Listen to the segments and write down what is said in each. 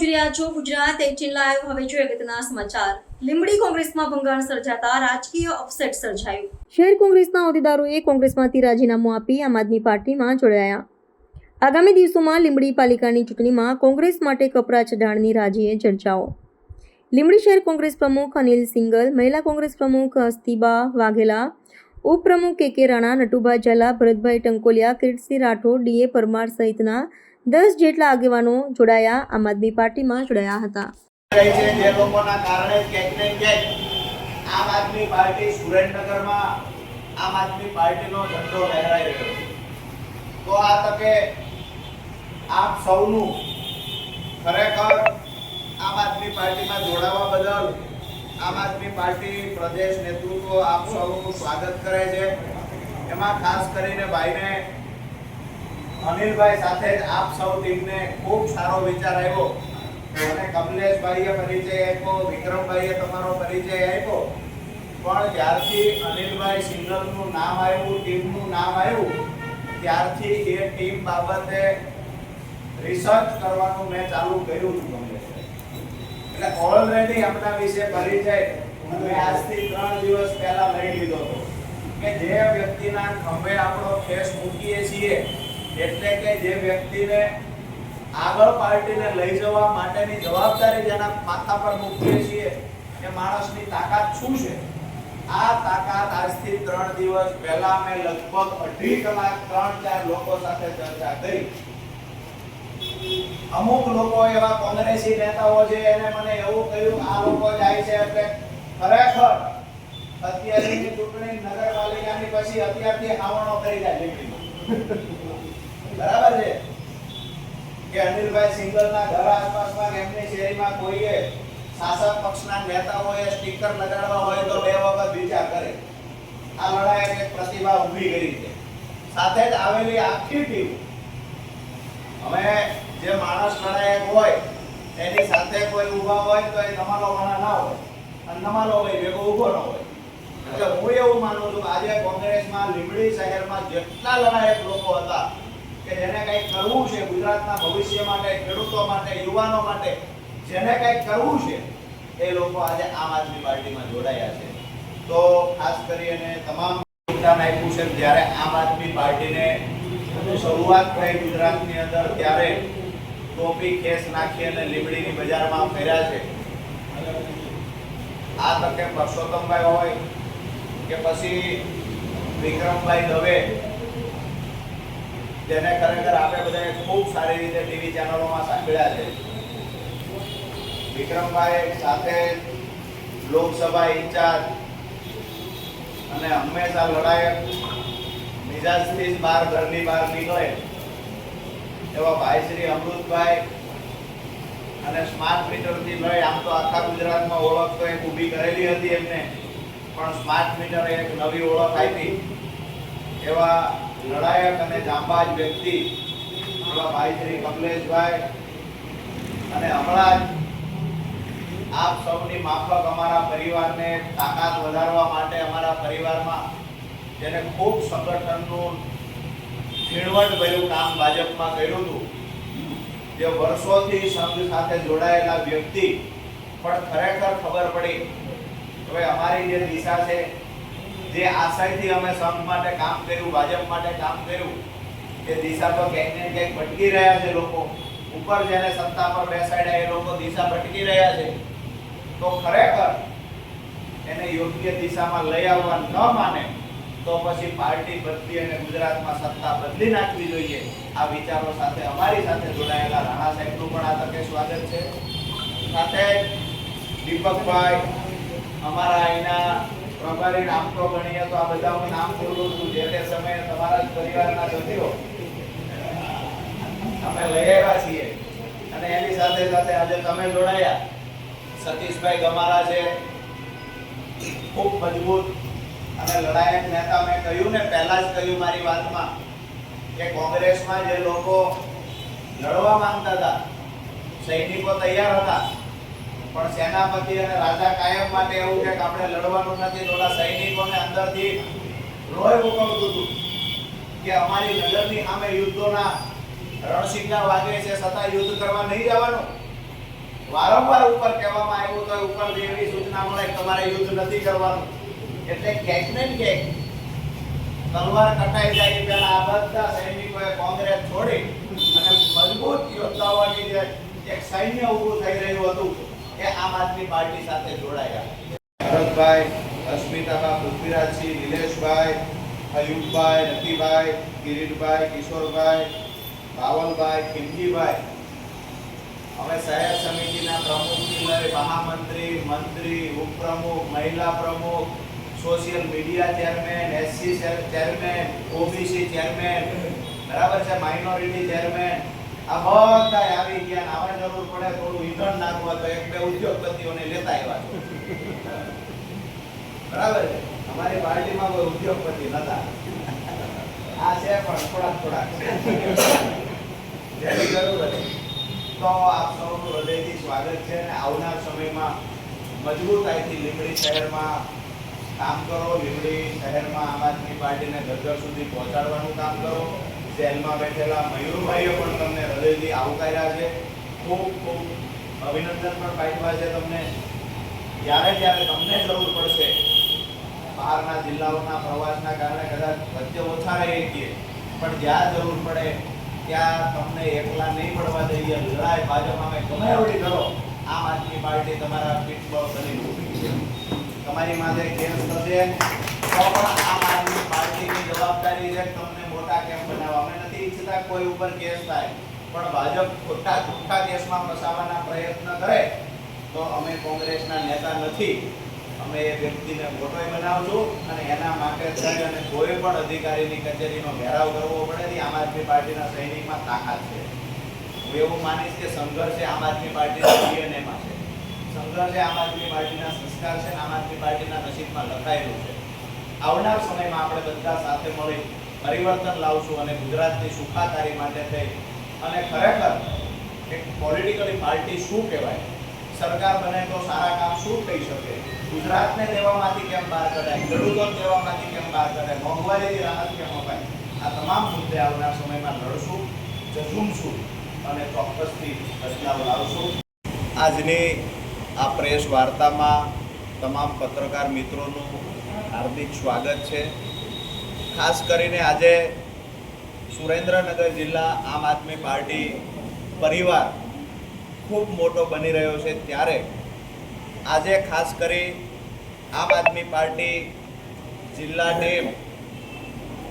જોઈ રહ્યા છો ગુજરાત એટીન લાઈવ. હવે જોઈએ અગત્યના સમાચાર. લીંબડી કોંગ્રેસમાં ભંગાણ સર્જાતા રાજકીય અપસેટ સર્જાયું. શહેર કોંગ્રેસના હોદ્દેદારોએ કોંગ્રેસમાંથી રાજીનામું આપી આમ આદમી પાર્ટીમાં જોડાયા. આગામી દિવસોમાં લીંબડી પાલિકાની ચૂંટણીમાં કોંગ્રેસ માટે કપરા ચઢાણની રાજીએ ચર્ચાઓ. લીંબડી શહેર કોંગ્રેસ પ્રમુખ અનિલ સિંગલ, મહિલા કોંગ્રેસ પ્રમુખ હસ્તીબા વાઘેલા, ઉપપ્રમુખ K K Rana Natubha Jhala, Bharatbhai Tankoliya Kirtsinh Rathod D A Parmar સહિતના દસ જેટલા આગેવાનો જોડાયા, આમ આદમી પાર્ટીમાં જોડાયા હતા. જે લોકોના કારણે ક્યાંક આમ આદમી પાર્ટી સુરેન્દ્રનગરમાં આમ આદમી પાર્ટીનો ઝંડો લહેરાઈ તો આ તકે આપ સૌનું ખરેખર આમ આદમી પાર્ટીમાં જોડાવા બદલ આમ આદમી પાર્ટી પ્રદેશ નેતૃત્વ આપ સૌનું સ્વાગત કરે છે. એમાં ખાસ કરીને ભાઈને અનિલભાઈ સાથે આપ સૌ ટીમને ખૂબ સારો વિચાર આવ્યો અને કમલેશભાઈએ પરિચય આપ્યો વિક્રમભાઈએ તમારો પરિચય આપ્યો પણ જ્યારથી અનિલભાઈ સિંગલનું નામ આવ્યું ટીમનું નામ આવ્યું ત્યારથી એ ટીમ બાબતે રિસર્ચ કરવાનું મેં ચાલુ કર્યું હતું એટલે ઓલરેડી એમના વિશે પરિચય મેં આજથી ત્રણ દિવસ પહેલા લઈ લીધો હતો. કે જે વ્યક્તિના ખંભે આપણો ખેસ મૂકીએ છીએ એટલે કે જે વ્યક્તિને આગળ પાર્ટીને લઈ જવા માટેની જવાબદારી જેના માથા પર મૂકીએ છીએ, એ માણસની તાકાત શું છે? આ તાકાત આજથી ત્રણ દિવસ પહેલા મેં લગભગ અઢી કલાક ત્રણ ચાર લોકો સાથે ચર્ચા કરી. અમુક લોકો એવા કોંગ્રેસી નેતાઓ છે, એને મને એવું કહ્યું, આ લોકો જાય છે એટલે ખરેખર અત્યારની ચૂંટણી નગરપાલિકાની પછી અત્યારથી આવણો કરી જાય બરાબર છે? કે અનિલભાઈ સિંગલના ઘર આસપાસમાં એમની શેરીમાં કોઈએ શાસક પક્ષના નેતાઓએ સ્ટીકર લગાડવા હોય તો બે વખત વિચાર કરે. આ લડાઈ એક પ્રતિભા ઊભી કરી છે. સાથે જ આવેલી આખી ટીમ. અમે જે માણસ લડાયક હોય એની સાથે કોઈ ઊભા હોય તો એ નમાલો વાળા ના હોય. અને તમારો હોય, ભેગો ઊભો ન હોય. એટલે હું એવું માનું છું આજે કોંગ્રેસમાં લીંબડી શહેરમાં જેટલા લડાયક લોકો હતા કે જેને કંઈક કરવું છે ગુજરાતના ભવિષ્ય માટે, ખેડૂતો માટે, યુવાનો માટે, જેને કંઈક કરવું છે, એ લોકો આજે આમ આદમી પાર્ટીમાં જોડાયા છે. તો ખાસ કરીને તમામ યોગદાન આપ્યું છે, જ્યારે આમ આદમી પાર્ટીને શરૂઆત થઈ ગુજરાતની અંદર, ત્યારે ટોપી કેસ નાખી અને લીમડીની બજારમાં ફેર્યા છે. આ તકે પરસોત્તમભાઈ હોય કે પછી વિક્રમભાઈ દવે જેને ખરેખર આપણે બધાએ ખૂબ સારી રીતે ટીવી ચેનલોમાં સાંભળ્યા છે. વિક્રમભાઈ સાથે લોકસભા ઇન્ચાર્જ અને હંમેશા લડાયક, મિજાજથી જ બહાર ઘરની બહાર નીકળે એવા ભાઈ શ્રી અમૃતભાઈ અને સ્માર્ટ મીટરથી લઈ આમ તો આખા ગુજરાતમાં ઓળખ તો એક ઊભી કરેલી હતી એમને, પણ સ્માર્ટ મીટર એક નવી ઓળખ આપી એવા લડાયક અને જાંબાજ વ્યક્તિ એવા ભાઈ શ્રી કમલેશભાઈ. અને હમણાં જ આપ સૌની માફક અમારા પરિવારને તાકાત વધારવા માટે અમારા પરિવારમાં જેને ખૂબ સંગઠનનું ઝીણવટભર્યું કામ ભાજપમાં કર્યું હતું, જે વર્ષોથી સંઘ સાથે જોડાયેલા વ્યક્તિ, પણ ખરેખર ખબર પડી, હવે અમારી જે દિશા છે જે આશયથી અમે સંઘ માટે કામ કર્યું, ભાજપ માટે કામ કર્યું, એ દિશા તો ક્યાંક ને ક્યાંક ભટકી રહ્યા છે લોકો. ઉપર જેને સત્તા પર બેસાડ્યા, એ લોકો દિશા ભટકી રહ્યા છે. તો ખરેખર એને યોગ્ય દિશામાં લઈ આવવા ન માને, તો પછી પાર્ટી બદલી અને ગુજરાતમાં સત્તા બદલી નાખવી જોઈએ. આ વિચારો સાથે અમારી સાથે જોડાયેલા રાણા સાહેબનું પણ આ તકે સ્વાગત છે. સાથે દીપકભાઈ, અમારા અહીંના પ્રભારી નામ તો ગણીએ તો આ બધા હું નામ બોલું છું. જે તે સમયે તમારા જ પરિવારના સભ્યો અમે લઈ આવ્યા છીએ. અને એની સાથે સાથે આજે તમે જોડાયા. સતીશભાઈ ગમારા છે. ખૂબ મજબૂત અને લડાયક નેતા. મેં કહ્યું ને, પહેલા જ કહ્યું મારી વાતમાં કે કોંગ્રેસમાં જે લોકો લડવા માંગતા હતા, સૈનિકો તૈયાર હતા પણ સેનાપતિ અને રાજા કાયમ માટે એવું કે આપણે લડવાનું નથી. થોડા સૈનિકોને અંદરથી લોહી ઉકળતું હતું કે અમારી નજરની સામે યુદ્ધોના રણસિંગા વાગે છે. છતાં યુદ્ધ કરવા નહીં જવાનું. વારંવાર ઉપર કહેવામાં આવ્યું તો ઉપર એવી સૂચના મળે તમારે યુદ્ધ નથી કરવાનું. એટલે ક્યાંક ને ક્યાંક તલવાર કટાઈ જાય પહેલા આ બધા સૈનિકોએ કોંગ્રેસ છોડી અને મજબૂત યોદ્ધાઓની જે એક સૈન્ય ઊભું થઈ રહ્યું હતું આમ આદમી પાર્ટી સાથે જોડાયા ભરતભાઈ અસ્મિતાબા પૃથ્વીરાજસિંહ નિલેશભાઈ અયુબભાઈ રતિભાઈ કિરીટભાઈ કિશોરભાઈ બાવલભાઈ ખીમજીભાઈ અમે શહેર સમિતિના પ્રમુખથી લઈ મહામંત્રી, મંત્રી, ઉપપ્રમુખ, મહિલા પ્રમુખ, social media chairman, SC chairman, OBC chairman, બરાબર છે, માઇનોરિટી ચેરમેન આ બધા આવી ગયા આવા જરૂર પડે થોડું ઈંધણ નાખવા તો એક બે ઉદ્યોગપતિઓને લેતા આવ્યા બરાબર છે? અમારી પાર્ટીમાં કોઈ ઉદ્યોગપતિ નતા. આ છે પણ થોડાક થોડાક. જેની જરૂર હતી. તો આપ સૌનું હૃદયથી સ્વાગત છે અને આવનાર સમયમાં મજબૂતાઈથી લીંબડી શહેરમાં કામ કરો, લીંબડી શહેરમાં આમ આદમી પાર્ટીને ઘર ઘર સુધી પહોંચાડવાનું કામ કરો. જેલમાં બેઠેલા મયુરભાઈએ પણ તમને હૃદયથી આવકાર્યા છે. ખૂબ ખૂબ અભિનંદન પણ પાઠવા છે તમને. જ્યારે જ્યારે તમને જરૂર પડશે, બહારના જિલ્લાઓના પ્રવાસના કારણે કદાચ વચ્ચે ઓછા રહીએ છીએ પણ જ્યાં જરૂર પડે, ત્યાં તમને એકલા નહીં પડવા દઈએ. લડાઈ ભાજપમાં ગમે એવડી કરો, આમ આદમી પાર્ટી તમારા પીઠબળ બની તમારી માથે કેસ થશે આમ આદમી પાર્ટીની જવાબદારી છે તમને મોટા કેમ બનાવવા. અમે નથી ઈચ્છતા કોઈ ઉપર કેસ થાય. પણ ભાજપ ખોટા ખોટા કેસમાં ફસાવાના પ્રયત્ન કરે તો અમે કોંગ્રેસના નેતા નથી. અમે એ વ્યક્તિને મોટોય બનાવશું અને એના માટે થઈ અને કોઈ પણ અધિકારીની કચેરીનો ઘેરાવ કરવો પડે નહીં આમ આદમી પાર્ટીના સૈનિકમાં તાકાત છે. હું એવું માનીશ કે સંઘર્ષ એ આમ આદમી પાર્ટીના ડીએનએમાં છે. સંઘર્ષ એ આમ આદમી પાર્ટીના સંસ્કાર છે આમ આદમી પાર્ટીના નસીબમાં લખાયેલું છે. આવનાર સમયમાં આપણે બધા સાથે મળી પરિવર્તન લાવશું અને ગુજરાતની સુખાકારી માટે થઈ. અને ખરેખર એક પોલિટિકલી પાર્ટી શું કહેવાય? સરકાર બને તો સારા કામ શું થઈ શકે? ગુજરાતને દેવામાંથી કેમ બહાર કઢાય? ખેડૂતોને દેવામાંથી કેમ બહાર કઢાય? મોંઘવારીથી રાહત કેમ અપાય? આ તમામ મુદ્દે આવનાર સમયમાં લડશું જઝુમશું અને ચોક્કસથી બદલાવ લાવશું. આજની આ પ્રેસ વાર્તામાં તમામ પત્રકાર મિત્રોનું હાર્દિક સ્વાગત છે. ખાસ કરીને આજે સુરેન્દ્રનગર જિલ્લા આમ આદમી પાર્ટી પરિવાર ખૂબ મોટો બની રહ્યો છે. ત્યારે આજે ખાસ કરી આમ આદમી પાર્ટી જિલ્લા ટીમ,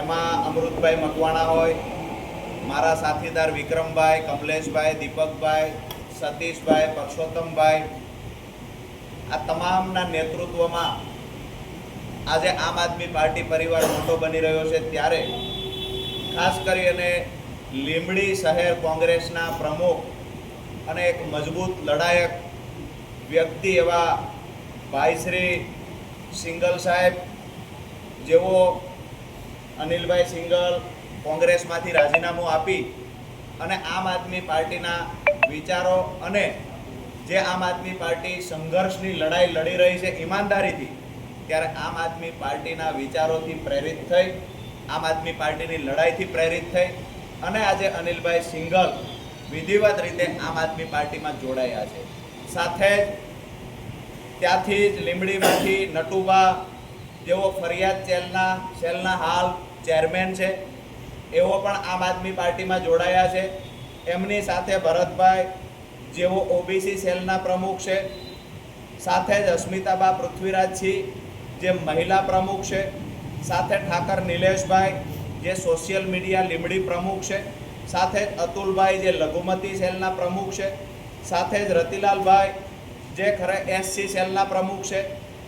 એમાં અમૃતભાઈ મકવાણા હોય, મારા સાથીદાર વિક્રમભાઈ, કમલેશભાઈ, દીપકભાઈ, સતીશભાઈ પરસોત્તમભાઈ આ તમામના નેતૃત્વમાં આજે આમ આદમી પાર્ટી પરિવાર મોટો બની રહ્યો છે ત્યારે ખાસ કરીને લીંબડી શહેર કોંગ્રેસના પ્રમુખ અને એક મજબૂત લડાયક વ્યક્તિ એવા ભાઈશ્રી સિંગલ સાહેબ જેઓ અનિલભાઈ સિંગલ કોંગ્રેસમાંથી રાજીનામું આપી અને આમ આદમી પાર્ટીના વિચારો અને જે આમ આદમી પાર્ટી સંઘર્ષની લડાઈ લડી રહી છે ઈમાનદારીથી ત્યારે આમ આદમી પાર્ટીના વિચારોથી પ્રેરિત થઈ, આમ આદમી પાર્ટીની લડાઈથી પ્રેરિત થઈ અને આજે અનિલભાઈ સિંગલ વિધિવત રીતે આમ આદમી પાર્ટીમાં જોડાયા છે. સાથે જ ત્યાંથી જ લીંબડીમાંથી નટુબા જેઓ ફરિયાદ ચેલના સેલના હાલ ચેરમેન છે એવો પણ આમ આદમી પાર્ટીમાં જોડાયા છે. એમની સાથે ભરતભાઈ, જેઓ ઓબીસી સેલના પ્રમુખ છે. સાથે જ અસ્મિતાબા પૃથ્વીરાજસિંહ જે મહિલા પ્રમુખ છે, સાથે ઠાકર નિલેશભાઈ, જે સોશિયલ મીડિયા લીમડી પ્રમુખ છે, સાથે જ અતુલભાઈ જે લઘુમતી સેલના પ્રમુખ છે, સાથે જ રતિલાલભાઈ જે ખરે એસસી સેલના પ્રમુખ છે,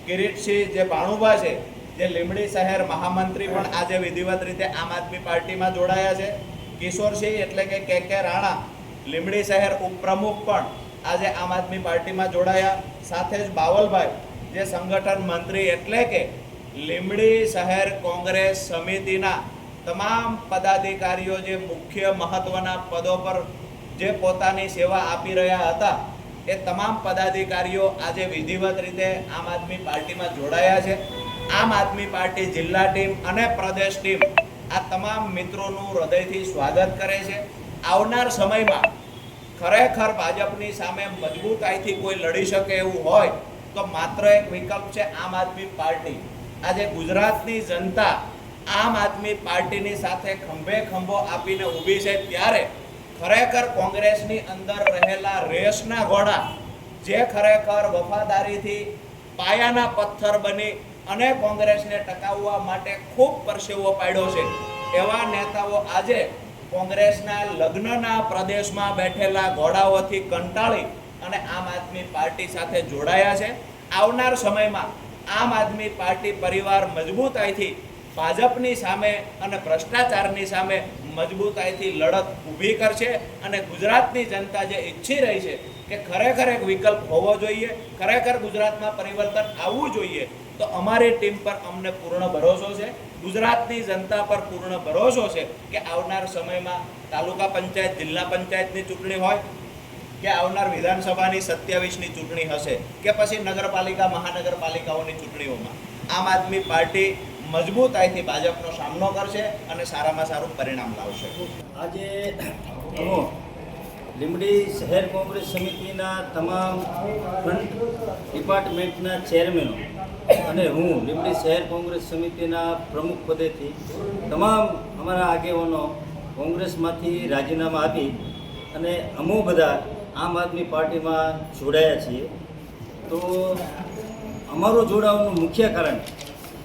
કિરીટસિંહ જે ભાણુભા છે, જે લીમડી શહેર મહામંત્રી પણ આજે વિધિવત રીતે આમ આદમી પાર્ટીમાં જોડાયા છે. કિશોરસિંહ એટલે કે કે કે રાણા લીમડી શહેર ઉપપ્રમુખ પણ આજે આમ આદમી પાર્ટીમાં જોડાયા. સાથે જ બાવલભાઈ જે સંગઠન મંત્રી એટલે કે લીમડી શહેર કોંગ્રેસ સમિતિના તમામ પદાધિકારીઓ જે મુખ્ય મહત્વના પદો પર જે પોતાની સેવા આપી રહ્યા હતા, એ તમામ પદાધિકારીઓ આજે વિધિવત રીતે આમ આદમી પાર્ટીમાં જોડાયા છે. આમ આદમી પાર્ટી જિલ્લા ટીમ અને પ્રદેશ ટીમ આ તમામ મિત્રોનું હૃદયથી સ્વાગત કરે છે. આવનાર સમયમાં ખરેખર ભાજપની સામે મજબૂતાઈથી કોઈ લડી શકે એવું હોય તો માત્ર એક વિકલ્પ છે આમ આદમી પાર્ટી. આજે ગુજરાતની જનતા આમ આદમી પાર્ટીની સાથે ખંભે ખંભો આપીને ઊભી છે ત્યારે ખરેખર કોંગ્રેસની અંદર રહેલા રેસના ઘોડા જે ખરેખર વફાદારીથી પાયાના પથ્થર બની અને કોંગ્રેસને ટકાવવા માટે ખૂબ પરસેવો પાડ્યો છે. એવા નેતાઓ આજે કોંગ્રેસના લગ્નના પ્રદેશમાં બેઠેલા ઘોડાઓથી કંટાળી અને આમ આદમી પાર્ટી સાથે જોડાયા છે. આવનાર સમયમાં આમ આદમી પાર્ટી પરિવાર મજબૂતાઈથી ભાજપની સામે અને ભ્રષ્ટાચારની સામે મજબૂતાઈથી લડત ઊભી કરશે અને ગુજરાતની જનતા જે ઈચ્છી રહી છે કે ખરેખર એક વિકલ્પ હોવો જોઈએ, ખરેખર ગુજરાતમાં પરિવર્તન આવવું જોઈએ, તો અમારી ટીમ પર અમને પૂર્ણ ભરોસો છે. ગુજરાતની જનતા પર પૂર્ણ ભરોસો છે કે આવનાર સમયમાં તાલુકા પંચાયત, જિલ્લા પંચાયતની ચૂંટણી હોય કે આવનાર વિધાનસભાની સત્યાવીસની ચૂંટણી હશે કે પછી નગરપાલિકા, મહાનગરપાલિકાઓની ચૂંટણીઓમાં. આમ આદમી પાર્ટી મજબૂતાઈથી ભાજપનો સામનો કરશે અને સારામાં સારું પરિણામ લાવશે. આજે લીંબડી શહેર કોંગ્રેસ સમિતિના તમામ ફ્રન્ટ ડિપાર્ટમેન્ટના ચેરમેનો અને હું લીંબડી શહેર કોંગ્રેસ સમિતિના પ્રમુખ પદેથી તમામ અમારા આગેવાનો કોંગ્રેસમાંથી રાજીનામા આપી અને અમો બધા આમ આદમી પાર્ટીમાં જોડાયા છીએ. તો અમારું જોડાવાનું મુખ્ય કારણ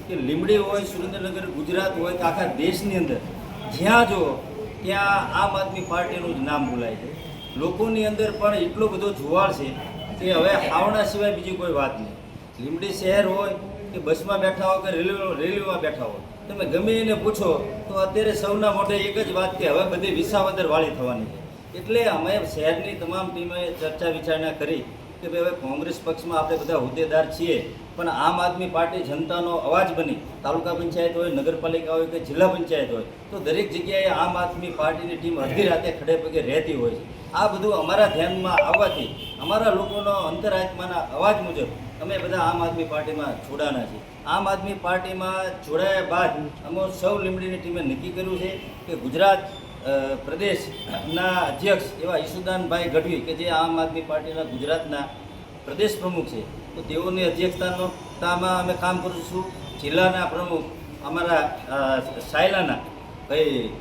કે લીંબડી હોય, સુરેન્દ્રનગર, ગુજરાત હોય કે આખા દેશની અંદર, જ્યાં જો ત્યાં આમ આદમી પાર્ટીનું જ નામ બોલાય છે. લોકોની અંદર પણ એટલો બધો જુવાળ છે કે હવે હાવણા સિવાય બીજી કોઈ વાત નહીં. લીંબડી શહેર હોય કે બસમાં બેઠા હોય કે રેલવે રેલવેમાં બેઠા હો તમે ગમે એને પૂછો તો અત્યારે સૌના મોઢે એક જ વાત કે હવે બધી વિસાવદર વાળી થવાની છે. એટલે અમે શહેરની તમામ ટીમે ચર્ચા વિચારણા કરી કે ભાઈ હવે કોંગ્રેસ પક્ષમાં આપણે બધા હોદ્દેદાર છીએ, પણ આમ આદમી પાર્ટી જનતાનો અવાજ બની, તાલુકા પંચાયત હોય, નગરપાલિકા હોય કે જિલ્લા પંચાયત હોય, તો દરેક જગ્યાએ આમ આદમી પાર્ટીની ટીમ અડધી રાતે ખડે પગે રહેતી હોય છે. આ બધું અમારા ધ્યાનમાં આવવાથી અમારા લોકોનો અંતરાત્માના અવાજ મુજબ અમે બધા આમ આદમી પાર્ટીમાં જોડાના છીએ. આમ આદમી પાર્ટીમાં જોડાયા બાદ અમે સૌ લીમડીની ટીમે નક્કી કર્યું છે કે ગુજરાત પ્રદેશના અધ્યક્ષ એવા ઈસુદાનભાઈ ગઢવી કે જે આમ આદમી પાર્ટીના ગુજરાતના પ્રદેશ પ્રમુખ છે, તો તેઓની અધ્યક્ષતાનો તામાં અમે કામ કરીશું જિલ્લાના પ્રમુખ અમારા સાયલાના ભાઈ,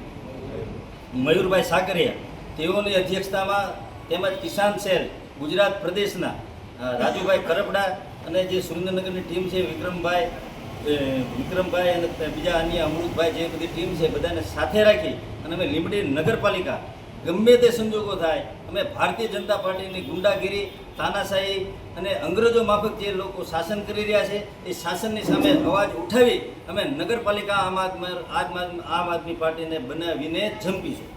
મયુરભાઈ સાકરિયા, તેઓની અધ્યક્ષતામાં તેમજ કિસાન સેલ ગુજરાત પ્રદેશના રાજુભાઈ કરપડા અને જે સુરેન્દ્રનગરની ટીમ છે વિક્રમભાઈ વિક્રમભાઈ અને બીજા અન્ય અમૃતભાઈ જે બધી ટીમ છે, બધાને સાથે રાખી અને અમે લીંબડી નગરપાલિકા, ગમે તે સંજોગો થાય, અમે ભારતીય જનતા પાર્ટીની ગુંડાગીરી, તાનાશાહી અને અંગ્રેજો માફક જે લોકો શાસન કરી રહ્યા છે, એ શાસનની સામે અવાજ ઉઠાવી અમે નગરપાલિકા આમ આદમી આમ આદમી પાર્ટીને બનાવીને જંપીશું.